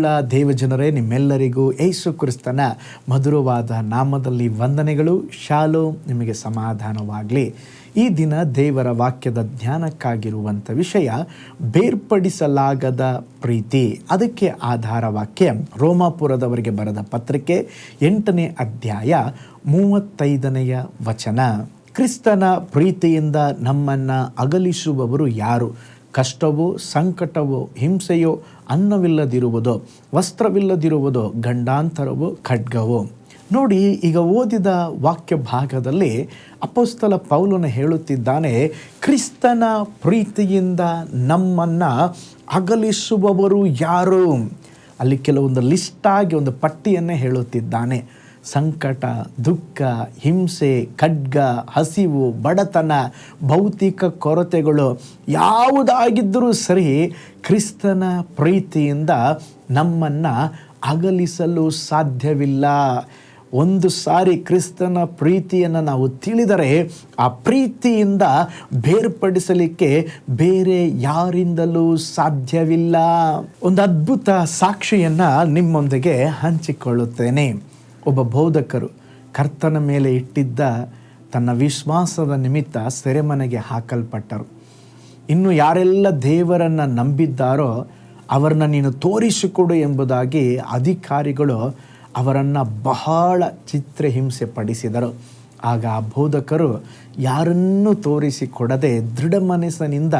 ಪ್ರೀತಿಯುಳ್ಳ ದೇವಜನರೇ, ನಿಮ್ಮೆಲ್ಲರಿಗೂ ಯೇಸು ಕ್ರಿಸ್ತನ ಮಧುರವಾದ ನಾಮದಲ್ಲಿ ವಂದನೆಗಳು. ಶಾಲೋ ನಿಮಗೆ ಸಮಾಧಾನವಾಗಲಿ. ಈ ದಿನ ದೇವರ ವಾಕ್ಯದ ಧ್ಯಾನಕ್ಕಾಗಿರುವಂಥ ವಿಷಯ ಬೇರ್ಪಡಿಸಲಾಗದ ಪ್ರೀತಿ. ಅದಕ್ಕೆ ಆಧಾರ ವಾಕ್ಯ ರೋಮಾಪುರದವರಿಗೆ ಬರೆದ ಪತ್ರಿಕೆ ಎಂಟನೇ ಅಧ್ಯಾಯ ಮೂವತ್ತೈದನೆಯ ವಚನ. ಕ್ರಿಸ್ತನ ಪ್ರೀತಿಯಿಂದ ನಮ್ಮನ್ನು ಅಗಲಿಸುವವರು ಯಾರು? ಕಷ್ಟವೋ ಸಂಕಟವೋ ಹಿಂಸೆಯೋ ಅನ್ನವಿಲ್ಲದಿರುವುದೋ ವಸ್ತ್ರವಿಲ್ಲದಿರುವುದೋ ಗಂಡಾಂತರವೋ ಖಡ್ಗವೋ. ನೋಡಿ, ಈಗ ಓದಿದ ವಾಕ್ಯ ಭಾಗದಲ್ಲಿ ಅಪೋಸ್ತಲ ಪೌಲನ ಹೇಳುತ್ತಿದ್ದಾನೆ, ಕ್ರಿಸ್ತನ ಪ್ರೀತಿಯಿಂದ ನಮ್ಮನ್ನು ಅಗಲಿಸುವವರು ಯಾರು? ಅಲ್ಲಿ ಕೆಲವೊಂದು ಲಿಸ್ಟಾಗಿ ಒಂದು ಪಟ್ಟಿಯನ್ನೇ ಹೇಳುತ್ತಿದ್ದಾನೆ. ಸಂಕಟ, ದುಃಖ, ಹಿಂಸೆ, ಖಡ್ಗ, ಹಸಿವು, ಬಡತನ, ಭೌತಿಕ ಕೊರತೆಗಳು ಯಾವುದಾಗಿದ್ದರೂ ಸರಿ ಕ್ರಿಸ್ತನ ಪ್ರೀತಿಯಿಂದ ನಮ್ಮನ್ನು ಅಗಲಿಸಲು ಸಾಧ್ಯವಿಲ್ಲ. ಒಂದು ಸಾರಿ ಕ್ರಿಸ್ತನ ಪ್ರೀತಿಯನ್ನು ನಾವು ತಿಳಿದರೆ ಆ ಪ್ರೀತಿಯಿಂದ ಬೇರ್ಪಡಿಸಲಿಕ್ಕೆ ಬೇರೆ ಯಾರಿಂದಲೂ ಸಾಧ್ಯವಿಲ್ಲ. ಒಂದು ಅದ್ಭುತ ಸಾಕ್ಷಿಯನ್ನು ನಿಮ್ಮೊಂದಿಗೆ ಹಂಚಿಕೊಳ್ಳುತ್ತೇನೆ. ಒಬ್ಬ ಬೋಧಕರು ಕರ್ತನ ಮೇಲೆ ಇಟ್ಟಿದ್ದ ತನ್ನ ವಿಶ್ವಾಸದ ನಿಮಿತ್ತ ಸೆರೆಮನೆಗೆ ಹಾಕಲ್ಪಟ್ಟರು. ಇನ್ನು ಯಾರೆಲ್ಲ ದೇವರನ್ನು ನಂಬಿದ್ದಾರೋ ಅವರನ್ನು ನೀನು ತೋರಿಸಿಕೊಡು ಎಂಬುದಾಗಿ ಅಧಿಕಾರಿಗಳು ಅವರನ್ನು ಬಹಳ ಚಿತ್ರಹಿಂಸೆ ಪಡಿಸಿದರು. ಆಗ ಆ ಬೋಧಕರು ಯಾರನ್ನೂ ತೋರಿಸಿಕೊಡದೆ ದೃಢ ಮನಸ್ಸಿನಿಂದ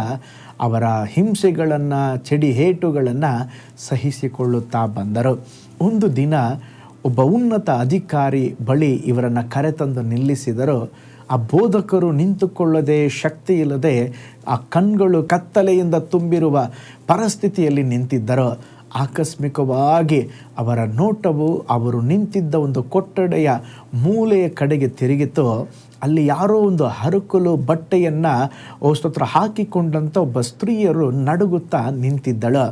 ಅವರ ಹಿಂಸೆಗಳನ್ನು, ಚಡಿ ಹೇಟುಗಳನ್ನು ಸಹಿಸಿಕೊಳ್ಳುತ್ತಾ ಬಂದರು. ಒಂದು ದಿನ ಒಬ್ಬ ಉನ್ನತ ಅಧಿಕಾರಿ ಬಳಿ ಇವರನ್ನು ಕರೆತಂದು ನಿಲ್ಲಿಸಿದರು ಆ ಬೋಧಕರು ನಿಂತುಕೊಳ್ಳದೆ ಶಕ್ತಿ ಇಲ್ಲದೆ ಆ ಕಣ್ಗಳು ಕತ್ತಲೆಯಿಂದ ತುಂಬಿರುವ ಪರಿಸ್ಥಿತಿಯಲ್ಲಿ ನಿಂತಿದ್ದರು. ಆಕಸ್ಮಿಕವಾಗಿ ಅವರ ನೋಟವು ಅವರು ನಿಂತಿದ್ದ ಒಂದು ಕೊಠಡೆಯ ಮೂಲೆಯ ಕಡೆಗೆ ತಿರುಗಿತು. ಅಲ್ಲಿ ಯಾರೋ ಒಂದು ಹರಕಲು ಬಟ್ಟೆಯನ್ನು ಸ್ತೋತ್ರ ಹಾಕಿಕೊಂಡಂಥ ಒಬ್ಬ ಸ್ತ್ರೀಯರು ನಡುಗುತ್ತಾ ನಿಂತಿದ್ದಳು.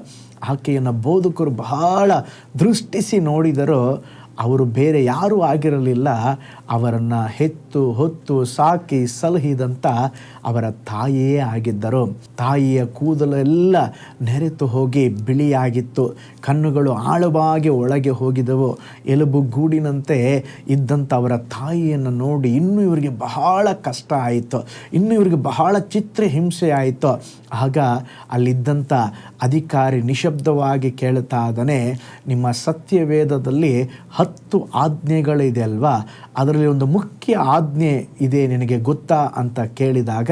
ಆಕೆಯನ್ನು ಬೋಧಕರು ಬಹಳ ದೃಷ್ಟಿಸಿ ನೋಡಿದರೂ ಅವರು ಬೇರೆ ಯಾರೂ ಆಗಿರಲಿಲ್ಲ. ಅವರನ್ನು ಹೆತ್ತು, ಹೊತ್ತು, ಸಾಕಿ ಸಲಹಿದಂಥ ಅವರ ತಾಯಿಯೇ ಆಗಿದ್ದರು. ತಾಯಿಯ ಕೂದಲೆಲ್ಲ ನೆರೆತು ಹೋಗಿ ಬಿಳಿಯಾಗಿತ್ತು. ಕಣ್ಣುಗಳು ಆಳವಾಗಿ ಒಳಗೆ ಹೋಗಿದವು. ಎಲುಬು ಗೂಡಿನಂತೆ ಇದ್ದಂಥ ಅವರ ತಾಯಿಯನ್ನು ನೋಡಿ ಇನ್ನೂ ಇವರಿಗೆ ಬಹಳ ಕಷ್ಟ ಆಯಿತು. ಇನ್ನೂ ಇವರಿಗೆ ಬಹಳ ಚಿತ್ರ ಹಿಂಸೆ ಆಯಿತು. ಆಗ ಅಲ್ಲಿದ್ದಂಥ ಅಧಿಕಾರಿ ನಿಶಬ್ದವಾಗಿ ಕೇಳ್ತಾ ನಿಮ್ಮ ಸತ್ಯವೇದದಲ್ಲಿ ಹತ್ತು ಆಜ್ಞೆಗಳಿದೆ ಅಲ್ವಾ? ಅದರಲ್ಲಿ ಒಂದು ಮುಖ್ಯ ಆಜ್ಞೆ ಇದೆ ನಿನಗೆ ಗೊತ್ತಾ ಅಂತ ಕೇಳಿದಾಗ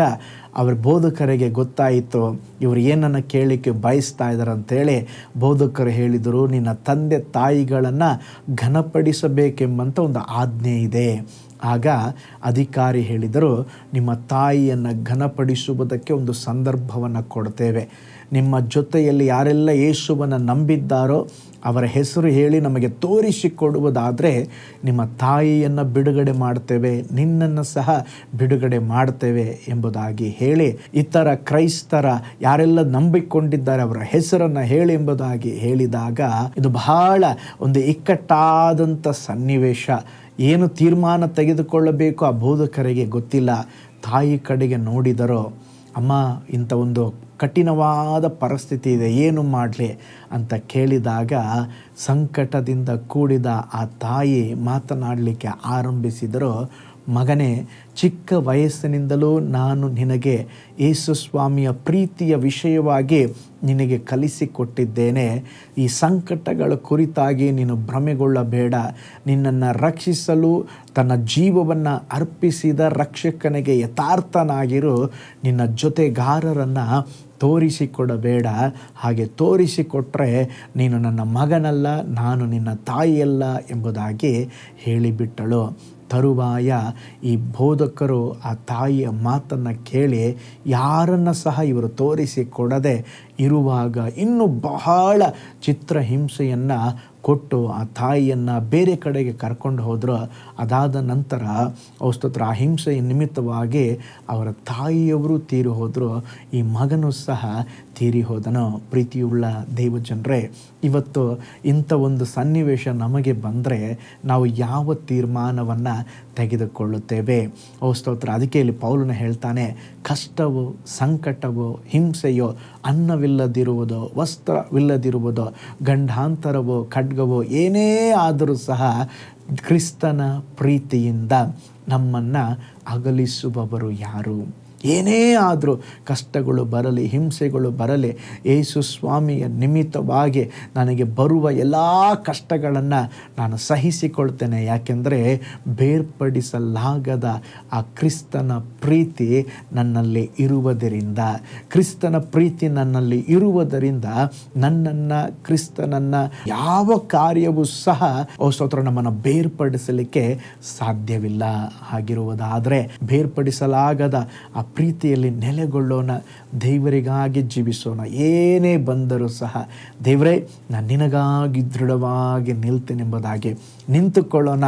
ಅವ್ರ ಬೋಧಕರಿಗೆ ಗೊತ್ತಾಯಿತು, ಇವರು ಏನನ್ನು ಕೇಳಲಿಕ್ಕೆ ಬಯಸ್ತಾ ಇದ್ದಾರೆ ಅಂತೇಳಿ ಬೋಧಕರು ಹೇಳಿದರು, ನಿನ್ನ ತಂದೆ ತಾಯಿಗಳನ್ನು ಘನಪಡಿಸಬೇಕೆಂಬಂಥ ಒಂದು ಆಜ್ಞೆ ಇದೆ. ಆಗ ಅಧಿಕಾರಿ ಹೇಳಿದರು, ನಿಮ್ಮ ತಾಯಿಯನ್ನು ಘನಪಡಿಸುವುದಕ್ಕೆ ಒಂದು ಸಂದರ್ಭವನ್ನು ಕೊಡ್ತೇವೆ. ನಿಮ್ಮ ಜೊತೆಯಲ್ಲಿ ಯಾರೆಲ್ಲ ಯೇಸುವನ್ನು ನಂಬಿದ್ದಾರೋ ಅವರ ಹೆಸರು ಹೇಳಿ ನಮಗೆ ತೋರಿಸಿಕೊಡುವುದಾದರೆ, ನಿಮ್ಮ ತಾಯಿಯನ್ನು ಬಿಡುಗಡೆ ಮಾಡ್ತೇವೆ, ನಿನ್ನನ್ನು ಸಹ ಬಿಡುಗಡೆ ಮಾಡ್ತೇವೆ ಎಂಬುದಾಗಿ ಹೇಳಿ, ಇತರ ಕ್ರೈಸ್ತರ ಯಾರೆಲ್ಲ ನಂಬಿಕೊಂಡಿದ್ದಾರೆ ಅವರ ಹೆಸರನ್ನು ಹೇಳಿ ಎಂಬುದಾಗಿ ಹೇಳಿದಾಗ, ಇದು ಬಹಳ ಒಂದು ಇಕ್ಕಟ್ಟಾದಂಥ ಸನ್ನಿವೇಶ. ಏನು ತೀರ್ಮಾನ ತೆಗೆದುಕೊಳ್ಳಬೇಕು ಆ ಬೋಧಕರಿಗೆ ಗೊತ್ತಿಲ್ಲ. ತಾಯಿ ಕಡೆಗೆ ನೋಡಿದರೋ, ಅಮ್ಮ, ಇಂಥ ಒಂದು ಕಠಿಣವಾದ ಪರಿಸ್ಥಿತಿ ಇದೆ, ಏನು ಮಾಡಲಿ ಅಂತ ಕೇಳಿದಾಗ ಸಂಕಟದಿಂದ ಕೂಡಿದ ಆ ತಾಯಿ ಮಾತನಾಡಲಿಕ್ಕೆ ಆರಂಭಿಸಿದರು, ಮಗನೇ, ಚಿಕ್ಕ ವಯಸ್ಸಿನಿಂದಲೂ ನಾನು ನಿನಗೆ ಯೇಸು ಸ್ವಾಮಿಯ ಪ್ರೀತಿಯ ವಿಷಯವಾಗಿ ನಿನಗೆ ಕಲಿಸಿಕೊಟ್ಟಿದ್ದೇನೆ. ಈ ಸಂಕಟಗಳ ಕುರಿತಾಗಿ ನೀನು ಭ್ರಮೆಗೊಳ್ಳಬೇಡ. ನಿನ್ನನ್ನು ರಕ್ಷಿಸಲು, ತನ್ನ ಜೀವವನ್ನು ಅರ್ಪಿಸಿದ ರಕ್ಷಕನಿಗೆ ಯಥಾರ್ಥನಾಗಿರು. ನಿನ್ನ ಜೊತೆಗಾರರನ್ನು ತೋರಿಸಿಕೊಡಬೇಡ. ಹಾಗೆ ತೋರಿಸಿಕೊಟ್ಟರೆ ನೀನು ನನ್ನ ಮಗನಲ್ಲ, ನಾನು ನಿನ್ನ ತಾಯಿಯಲ್ಲ ಎಂಬುದಾಗಿ ಹೇಳಿಬಿಟ್ಟಳು. ತರುವಾಯ ಈ ಬೋಧಕರು ಆ ತಾಯಿಯ ಮಾತನ್ನು ಕೇಳಿ ಯಾರನ್ನು ಸಹ ಇವರು ತೋರಿಸಿಕೊಡದೆ ಇರುವಾಗ ಇನ್ನೂ ಬಹಳ ಚಿತ್ರಹಿಂಸೆಯನ್ನು ಕೊಟ್ಟು ಆ ತಾಯಿಯನ್ನು ಬೇರೆ ಕಡೆಗೆ ಕರ್ಕೊಂಡು ಹೋದ್ರು, ಅದಾದ ನಂತರ ಔಸ್ತತ್ರ ಅಹಿಂಸೆಯ ನಿಮಿತ್ತವಾಗಿ ಅವರ ತಾಯಿಯವರು ತೀರಿ ಹೋದರು, ಈ ಮಗನು ಸಹ ತೀರಿ ಹೋದನು. ಪ್ರೀತಿಯುಳ್ಳ ದೇವಜನರೇ, ಇವತ್ತು ಇಂಥ ಒಂದು ಸನ್ನಿವೇಶ ನಮಗೆ ಬಂದರೆ ನಾವು ಯಾವ ತೀರ್ಮಾನವನ್ನು ತೆಗೆದುಕೊಳ್ಳುತ್ತೇವೆ. ಓ ಸ್ತೋತ್ರ. ಅದಕ್ಕೆ ಇಲ್ಲಿ ಪೌಲನ ಹೇಳ್ತಾನೆ, ಕಷ್ಟವೋ, ಸಂಕಟವೋ, ಹಿಂಸೆಯೋ, ಅನ್ನವಿಲ್ಲದಿರುವುದೋ, ವಸ್ತ್ರವಿಲ್ಲದಿರುವುದೋ, ಗಂಡಾಂತರವೋ, ಖಡ್ಗವೋ, ಏನೇ ಆದರೂ ಸಹ ಕ್ರಿಸ್ತನ ಪ್ರೀತಿಯಿಂದ ನಮ್ಮನ್ನು ಅಗಲಿಸುವವರು ಯಾರು? ಏನೇ ಆದರೂ ಕಷ್ಟಗಳು ಬರಲಿ, ಹಿಂಸೆಗಳು ಬರಲಿ ಯೇಸು ಸ್ವಾಮಿಯ ನಿಮಿತ್ತವಾಗಿ ನನಗೆ ಬರುವ ಎಲ್ಲ ಕಷ್ಟಗಳನ್ನು ನಾನು ಸಹಿಸಿಕೊಳ್ತೇನೆ. ಯಾಕೆಂದರೆ ಬೇರ್ಪಡಿಸಲಾಗದ ಆ ಕ್ರಿಸ್ತನ ಪ್ರೀತಿ ನನ್ನಲ್ಲಿ ಇರುವುದರಿಂದ, ಕ್ರಿಸ್ತನ ಪ್ರೀತಿ ನನ್ನಲ್ಲಿ ಇರುವುದರಿಂದ ನನ್ನನ್ನು, ಕ್ರಿಸ್ತನನ್ನು ಯಾವ ಕಾರ್ಯವೂ ಸಹ ಸ್ತೋತ್ರ, ನಮ್ಮನ್ನು ಬೇರ್ಪಡಿಸಲಿಕ್ಕೆ ಸಾಧ್ಯವಿಲ್ಲ. ಹಾಗಿರುವುದಾದರೆ ಬೇರ್ಪಡಿಸಲಾಗದ ಆ ಪ್ರೀತಿಯಲ್ಲಿ ನೆಲೆಗೊಳ್ಳೋಣ, ದೇವರಿಗಾಗಿ ಜೀವಿಸೋಣ. ಏನೇ ಬಂದರೂ ಸಹ, ದೇವರೇ, ನಾನು ನಿನಗಾಗಿ ದೃಢವಾಗಿ ನಿಲ್ತೇನೆಂಬುದಾಗಿ ನಿಂತುಕೊಳ್ಳೋಣ.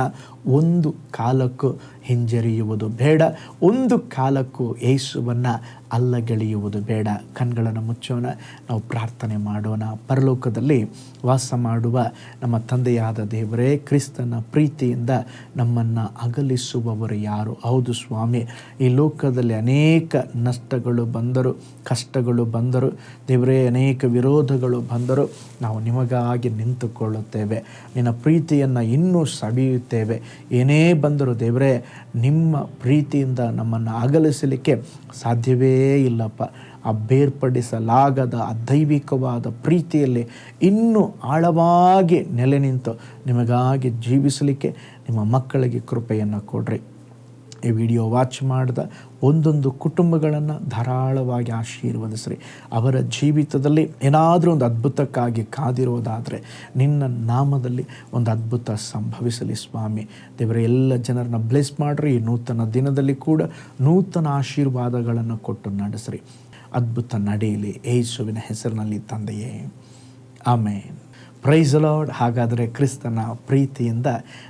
ಒಂದು ಕಾಲಕ್ಕೂ ಹಿಂಜರಿಯುವುದು ಬೇಡ. ಒಂದು ಕಾಲಕ್ಕೂ ಯೇಸುವನ್ನು ಅಲ್ಲಗೆಳೆಯುವುದು ಬೇಡ. ಕಣ್ಗಳನ್ನು ಮುಚ್ಚೋಣ. ನಾವು ಪ್ರಾರ್ಥನೆ ಮಾಡೋಣ. ಪರಲೋಕದಲ್ಲಿ ವಾಸ ಮಾಡುವ ನಮ್ಮ ತಂದೆಯಾದ ದೇವರೇ, ಕ್ರಿಸ್ತನ ಪ್ರೀತಿಯಿಂದ ನಮ್ಮನ್ನು ಅಗಲಿಸುವವರು ಯಾರು? ಹೌದು ಸ್ವಾಮಿ, ಈ ಲೋಕದಲ್ಲಿ ಅನೇಕ ನಷ್ಟಗಳು ಬಂದರು, ಕಷ್ಟಗಳು ಬಂದರು, ದೇವರೇ, ಅನೇಕ ವಿರೋಧಗಳು ಬಂದರು ನಾವು ನಿಮಗಾಗಿ ನಿಂತುಕೊಳ್ಳುತ್ತೇವೆ. ನಿನ್ನ ಪ್ರೀತಿಯನ್ನು ಇನ್ನೂ ಸವಿಯುತ್ತೇವೆ. ಏನೇ ಬಂದರೂ ದೇವರೇ ನಿಮ್ಮ ಪ್ರೀತಿಯಿಂದ ನಮ್ಮನ್ನು ಅಗಲಿಸಲಿಕ್ಕೆ ಸಾಧ್ಯವೇ ಇಲ್ಲಪ್ಪ. ಆ ಬೇರ್ಪಡಿಸಲಾಗದ ದೈವಿಕವಾದ ಪ್ರೀತಿಯಲ್ಲಿ ಇನ್ನೂ ಆಳವಾಗಿ ನೆಲೆ ನಿಂತು ನಿಮಗಾಗಿ ಜೀವಿಸಲಿಕ್ಕೆ ನಿಮ್ಮ ಮಕ್ಕಳಿಗೆ ಕೃಪೆಯನ್ನು ಕೊಡ್ರಿ. ಈ ವಿಡಿಯೋ ವಾಚ್ ಮಾಡಿದ ಒಂದೊಂದು ಕುಟುಂಬಗಳನ್ನು ಧಾರಾಳವಾಗಿ ಆಶೀರ್ವದಿಸ್ರಿ. ಅವರ ಜೀವಿತದಲ್ಲಿ ಏನಾದರೂ ಒಂದು ಅದ್ಭುತಕ್ಕಾಗಿ ಕಾದಿರೋದಾದರೆ ನಿನ್ನ ನಾಮದಲ್ಲಿ ಒಂದು ಅದ್ಭುತ ಸಂಭವಿಸಲಿ ಸ್ವಾಮಿ. ದೇವರ, ಎಲ್ಲ ಜನರನ್ನ ಬ್ಲೆಸ್ ಮಾಡಿರಿ. ಈ ನೂತನ ದಿನದಲ್ಲಿ ಕೂಡ ನೂತನ ಆಶೀರ್ವಾದಗಳನ್ನು ಕೊಟ್ಟು ನಡೆಸ್ರಿ. ಅದ್ಭುತ ನಡೆಯಲಿ. ಏಸುವಿನ ಹೆಸರಿನಲ್ಲಿ ತಂದೆಯೇ. ಆಮೇನ್. ಪ್ರೈಸ್ ಲಾರ್ಡ್ ಹಾಗಾದರೆ ಕ್ರಿಸ್ತನ ಪ್ರೀತಿಯಿಂದ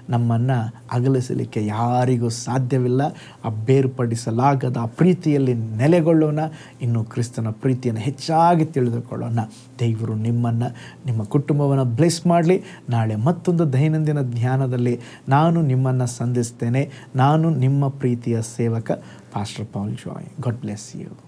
ನಮ್ಮನ್ನು ಅಗಲಿಸಲಿಕ್ಕೆ ಯಾರಿಗೂ ಸಾಧ್ಯವಿಲ್ಲ. ಆ ಬೇರ್ಪಡಿಸಲಾಗದ ಆ ಪ್ರೀತಿಯಲ್ಲಿ ನೆಲೆಗೊಳ್ಳೋಣ. ಇನ್ನು ಕ್ರಿಸ್ತನ ಪ್ರೀತಿಯನ್ನು ಹೆಚ್ಚಾಗಿ ತಿಳಿದುಕೊಳ್ಳೋಣ. ದೇವರು ನಿಮ್ಮನ್ನು, ನಿಮ್ಮ ಕುಟುಂಬವನ್ನು ಬ್ಲೆಸ್ ಮಾಡಲಿ. ನಾಳೆ ಮತ್ತೊಂದು ದೈನಂದಿನ ಧ್ಯಾನದಲ್ಲಿ ನಾನು ನಿಮ್ಮನ್ನು ಸಂಧಿಸ್ತೇನೆ. ನಾನು ನಿಮ್ಮ ಪ್ರೀತಿಯ ಸೇವಕ pastor Paul Joy God bless you